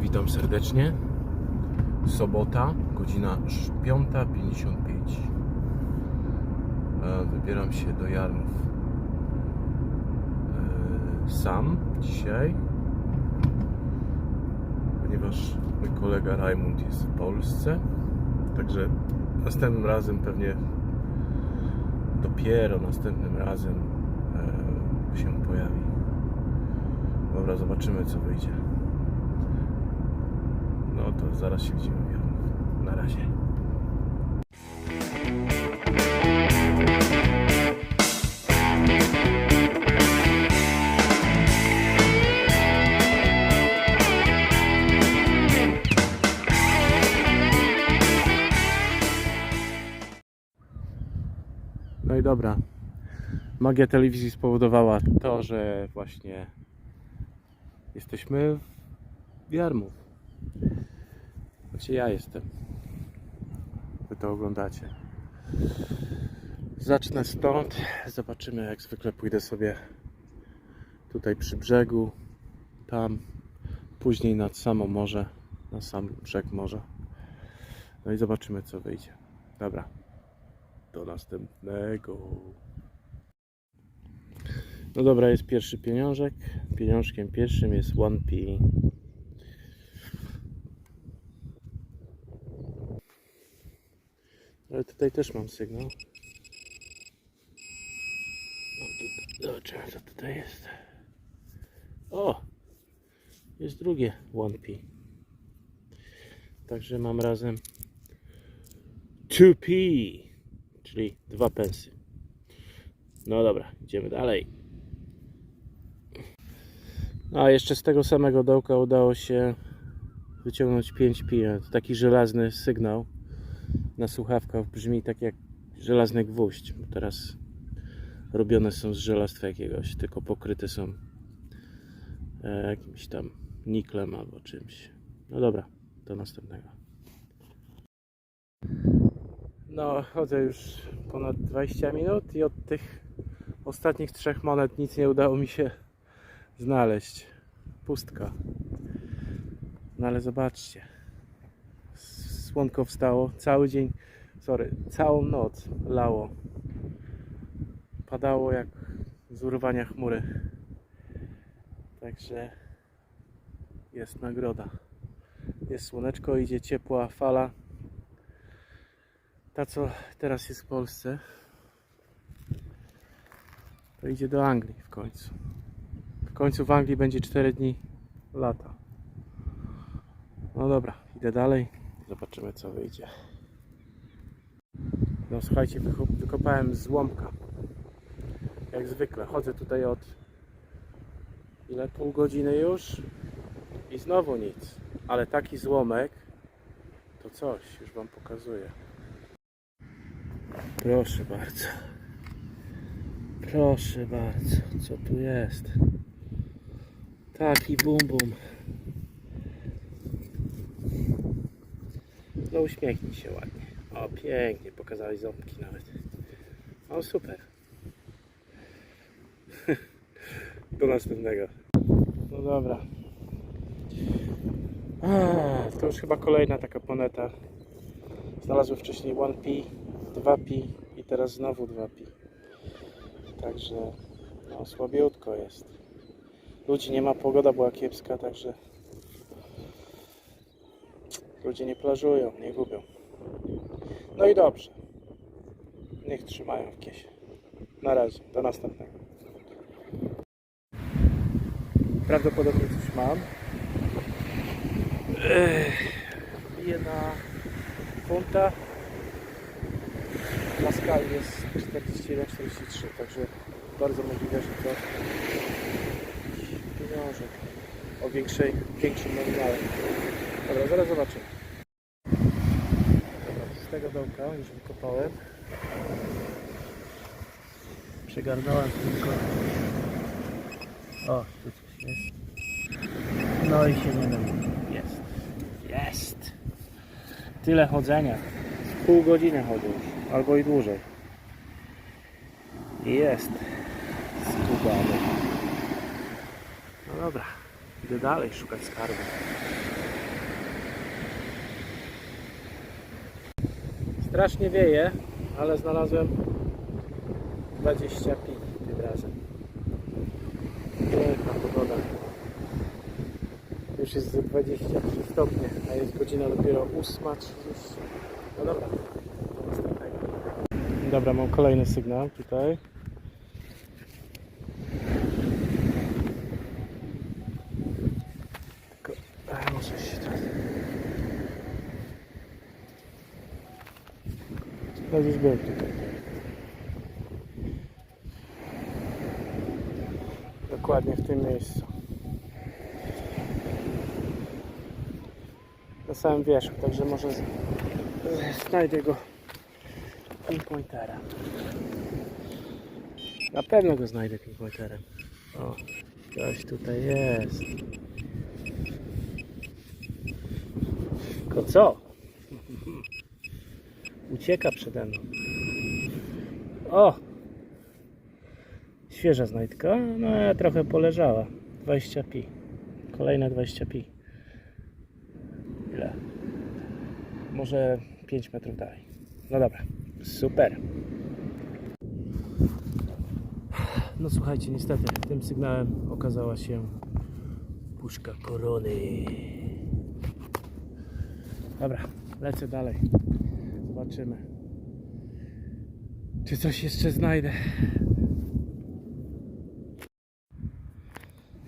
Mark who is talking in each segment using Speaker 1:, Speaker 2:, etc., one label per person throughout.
Speaker 1: Witam serdecznie. Sobota, godzina 5.55. E, Wybieram się do Jarmów e, sam dzisiaj, ponieważ mój kolega Rajmund jest w Polsce. Także następnym razem pewnie dopiero następnym razem e, się pojawi. Dobra, zobaczymy co wyjdzie. No to zaraz się widzimy. Na razie. No i dobra. Magia telewizji spowodowała to, że właśnie jesteśmy w Jarmów. Znaczy ja jestem. Wy to oglądacie. Zacznę stąd. Zobaczymy jak zwykle pójdę sobie tutaj przy brzegu. Tam. Później nad samo morze. Na sam brzeg morza. No i zobaczymy co wyjdzie. Dobra. Do następnego. No dobra, jest pierwszy pieniążek. Pieniążkiem pierwszym jest 1p. Ale tutaj też mam sygnał. No, zobaczymy co tutaj jest. O! Jest drugie 1p. Także mam razem 2p, czyli dwa pensy. No dobra, idziemy dalej. A jeszcze z tego samego dołka udało się wyciągnąć 5 pi. To taki żelazny sygnał na słuchawkach brzmi tak jak żelazny gwóźdź. Bo teraz robione są z żelastwa jakiegoś, tylko pokryte są e, jakimś tam niklem albo czymś. No dobra, do następnego. No, chodzę już ponad 20 minut i od tych ostatnich trzech monet nic nie udało mi się znaleźć. Pustka. No ale zobaczcie. Słonko wstało. Cały dzień, sorry, całą noc lało. Padało jak z urwania chmury. Także jest nagroda. Jest słoneczko, idzie ciepła fala. Ta co teraz jest w Polsce, to idzie do Anglii w końcu. W końcu w Anglii będzie 4 dni lata. No dobra, idę dalej. Zobaczymy co wyjdzie. No słuchajcie, wykopałem złomka. Jak zwykle. Chodzę tutaj od ile? Pół godziny już i znowu nic. Ale taki złomek to coś, już wam pokazuję. Proszę bardzo. Proszę bardzo, co tu jest? Taki bum bum. No uśmiechnij się ładnie. O, pięknie, pokazałeś ząbki nawet. O, super. Do następnego. No dobra. A, to już chyba kolejna taka moneta. Znalazłem wcześniej 1p, 2p i teraz znowu 2p. Także no, słabiutko jest. Ludzi nie ma, pogoda była kiepska, także ludzie nie plażują, nie gubią. No i dobrze. Niech trzymają w kiesie. Na razie, do następnego. Prawdopodobnie coś mam. Ech, Jedna funta na skali jest 41-43, także bardzo możliwe, że to pieniążek o większej, większym nominale. Dobra, zaraz zobaczymy. Dobra, z tego dołka już wykopałem. Przegarnąłem tylko. O, tu coś jest. No i się nie myli. Jest. Jest. Tyle chodzenia. Pół godziny chodzę już, albo i dłużej. Jest. Skubany. No dobra, idę dalej szukać skarbu. Strasznie wieje, ale znalazłem 20 pi tym razem. Piękna pogoda. Już jest ze 23 stopnie, a jest godzina dopiero 8.30. No dobra. Dobra, mam kolejny sygnał tutaj. Tylko, a, muszę się teraz... No gdzieś był tutaj. Dokładnie w tym miejscu. Na samym wierzchu, także może znajdę go pinpointerem. Na pewno go znajdę pinpointerem. O, ktoś tutaj jest. Tylko co? Ucieka przede mną. O! Świeża znajdka, no trochę poleżała. 20 pi. Kolejne 20 pi. Ile? Może 5 metrów dalej. No dobra, super. No słuchajcie, niestety tym sygnałem okazała się puszka korony. Dobra, lecę dalej. Zobaczymy. Czy coś jeszcze znajdę?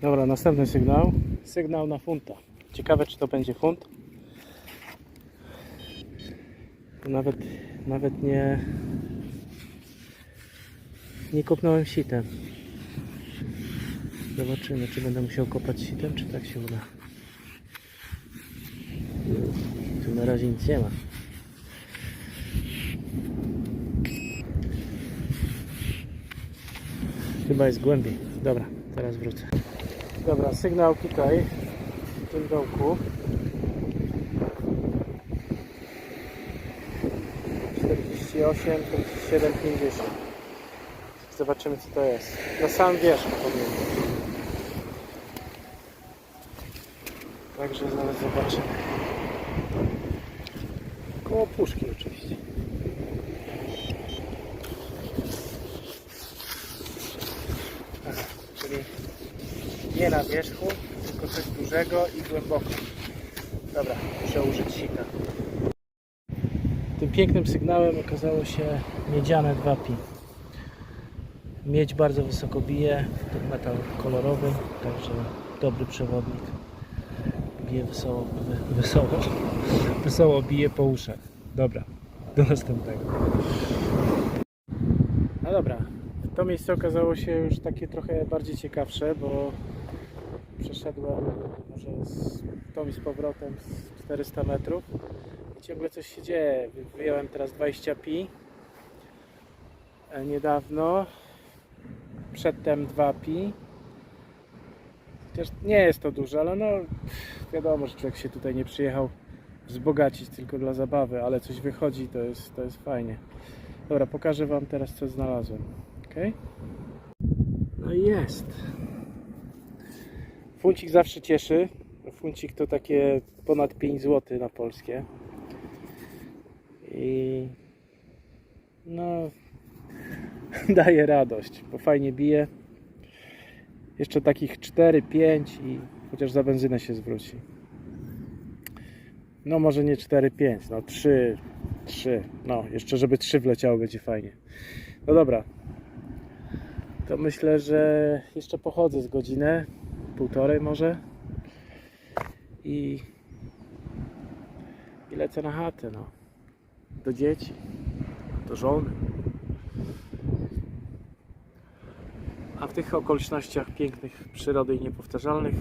Speaker 1: Dobra, następny sygnał. Sygnał na funta. Ciekawe, czy to będzie funt. Nawet, nawet nie, nie kopnąłem sitem. Zobaczymy, czy będę musiał kopać sitem, czy tak się uda. Tu na razie nic nie ma. Chyba jest głębiej. Dobra, teraz wrócę. Dobra, sygnał tutaj, w tym dołku. 48, 47, 50. Zobaczymy co to jest. Na samym wierzchu powinien. Także zaraz zobaczymy. Koło puszki oczywiście. Aha, czyli nie na wierzchu, tylko coś dużego i głęboko. Dobra, muszę użyć sita. Tym pięknym sygnałem okazało się miedziane 2pi. Miedź bardzo wysoko bije, to metal kolorowy, także dobry przewodnik. Bije wesoło, wesoło, wesoło bije po uszach. Dobra, do następnego. No dobra, to miejsce okazało się już takie trochę bardziej ciekawsze, bo przeszedłem może z tą i z powrotem z 400 metrów i ciągle coś się dzieje. Wy- Wyjąłem teraz 20 pi e, niedawno, przedtem 2 pi. Chociaż nie jest to dużo, ale no wiadomo, że człowiek się tutaj nie przyjechał wzbogacić tylko dla zabawy, ale coś wychodzi, to jest, to jest fajnie. Dobra, pokażę Wam teraz co znalazłem. ok? No jest. Funcik zawsze cieszy. Funcik to takie ponad 5 zł na polskie. I no daje radość, bo fajnie bije. Jeszcze takich 4, 5 i chociaż za benzynę się zwróci. No może nie 4, 5, no 3, 3. No, jeszcze żeby 3 wleciało będzie fajnie. No dobra. To myślę, że jeszcze pochodzę z godzinę, półtorej może. I, i lecę na chatę, no. Do dzieci, do żony. A w tych okolicznościach pięknych przyrody i niepowtarzalnych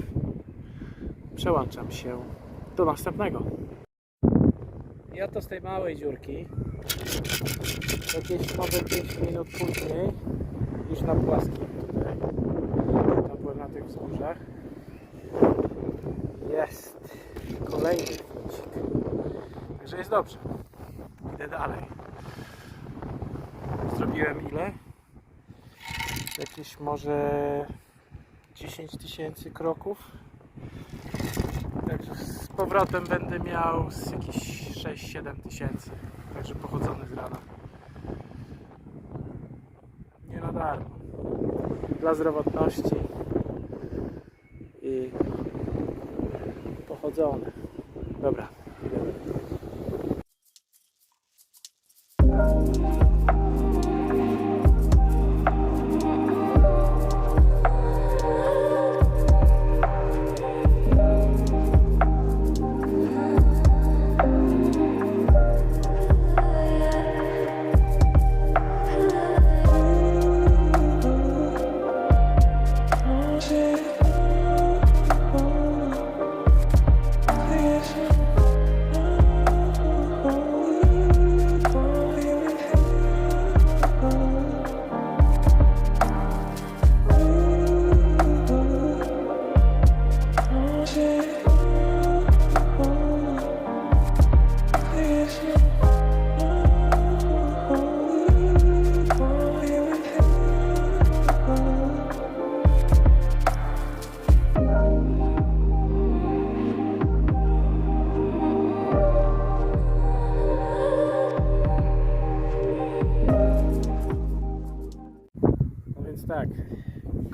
Speaker 1: przełączam się do następnego. I oto z tej małej dziurki jakieś może 5 minut później już na płaskim wzgórzach. Jest kolejny chwycik. Także jest dobrze. Idę dalej. Zrobiłem ile? Jakieś może 10 tysięcy kroków. Także z powrotem będę miał z jakieś 6-7 tysięcy. Także pochodzony z rana. Nie na darmo. Dla zdrowotności i pochodzony. Dobra, idziemy.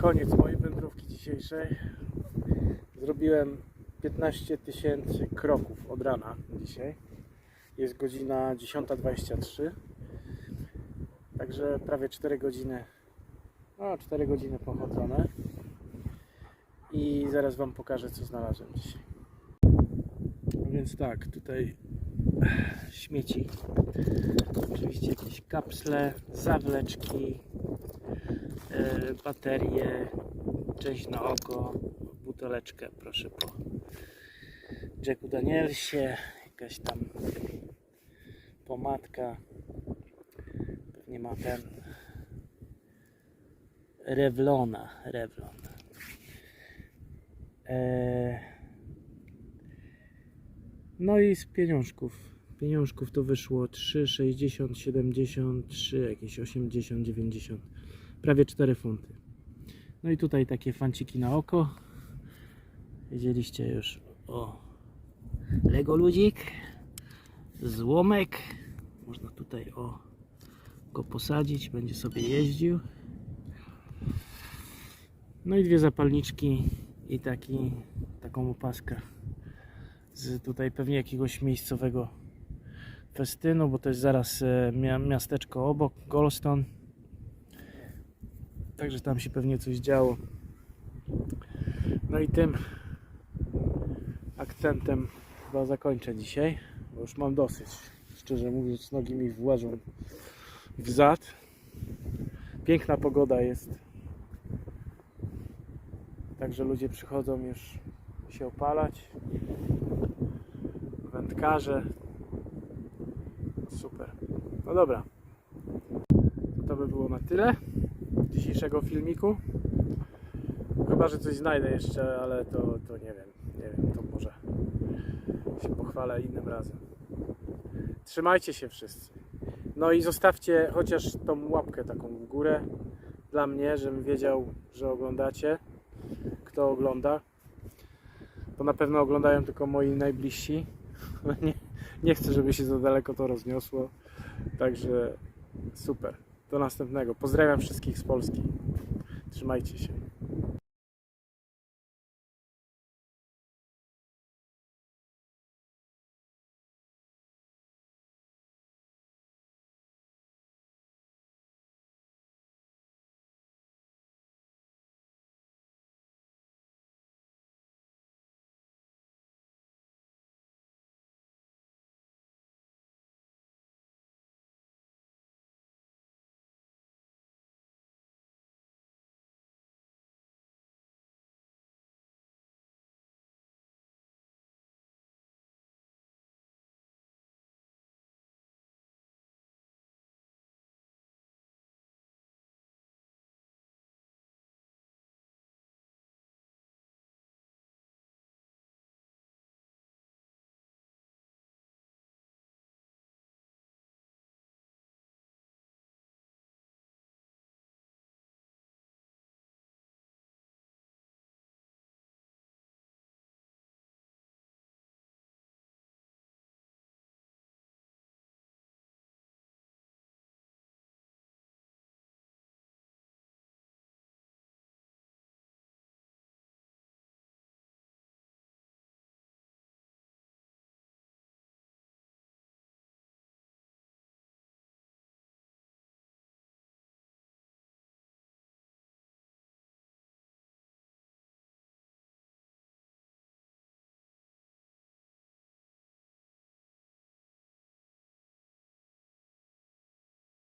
Speaker 1: Koniec mojej wędrówki dzisiejszej. Zrobiłem 15 tysięcy kroków od rana dzisiaj. Jest godzina 10.23. Także prawie 4 godziny, no 4 godziny pochodzone. I zaraz Wam pokażę co znalazłem dzisiaj. Więc tak, tutaj śmieci. Oczywiście jakieś kapsle, zawleczki, e, baterie, część na oko, buteleczkę proszę po Jacku Danielsie, jakaś tam pomadka, pewnie ma ten Revlona, Revlon. E, no i z pieniążków. Pieniążków to wyszło 3, 60, 73, jakieś 80, 90 prawie 4 funty. No i tutaj takie fanciki na oko. Widzieliście już o Lego ludzik, złomek. Można tutaj o go posadzić, będzie sobie jeździł. No i dwie zapalniczki i taki, taką opaskę z tutaj pewnie jakiegoś miejscowego festynu, bo to jest zaraz e, mia- miasteczko obok, Golston. Także tam się pewnie coś działo. No i tym akcentem chyba zakończę dzisiaj, bo już mam dosyć. Szczerze mówiąc, nogi mi włażą w zad. Piękna pogoda jest. Także ludzie przychodzą już się opalać. Wędkarze. Super. No dobra. To by było na tyle dzisiejszego filmiku. Chyba, że coś znajdę jeszcze, ale to, to nie wiem. Nie wiem, to może się pochwalę innym razem. Trzymajcie się wszyscy. No i zostawcie chociaż tą łapkę taką w górę dla mnie, żebym wiedział, że oglądacie. Kto ogląda. To na pewno oglądają tylko moi najbliżsi. Nie, nie chcę, żeby się za daleko to rozniosło. Także super. Do następnego. Pozdrawiam wszystkich z Polski. Trzymajcie się.